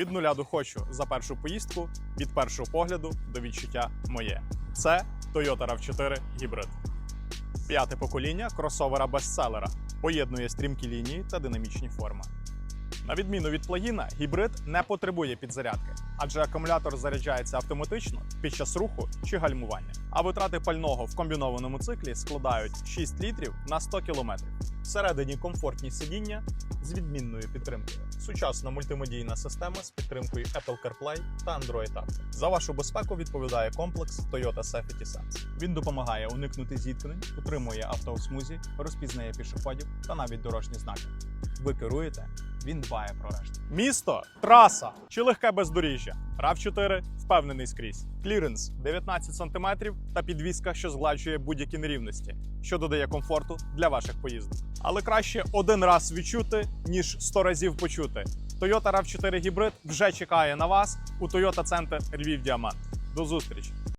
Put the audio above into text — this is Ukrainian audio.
Від нуля до хочу за першу поїздку, від першого погляду до відчуття моє. Це Toyota RAV4 Hybrid. П'яте покоління кросовера бестселера поєднує стрімкі лінії та динамічні форми. На відміну від плагіна, гібрид не потребує підзарядки, адже акумулятор заряджається автоматично під час руху чи гальмування. А витрати пального в комбінованому циклі складають 6 літрів на 100 кілометрів. Всередині комфортні сидіння з відмінною підтримкою. Сучасна мультимедійна система з підтримкою Apple CarPlay та Android Auto. За вашу безпеку відповідає комплекс Toyota Safety Sense. Він допомагає уникнути зіткнень, утримує авто у смузі, розпізнає пішоходів та навіть дорожні знаки. Ви керуєте, він дбає про решту. Місто, траса чи легке бездоріжжя. RAV4 впевнений скрізь. Кліренс 19 см та підвізка, що згладжує будь-які нерівності, що додає комфорту для ваших поїздок. Але краще один раз відчути, ніж 100 разів почути. Toyota RAV4 Hybrid вже чекає на вас у Toyota Центр Львів Діамант. До зустрічі!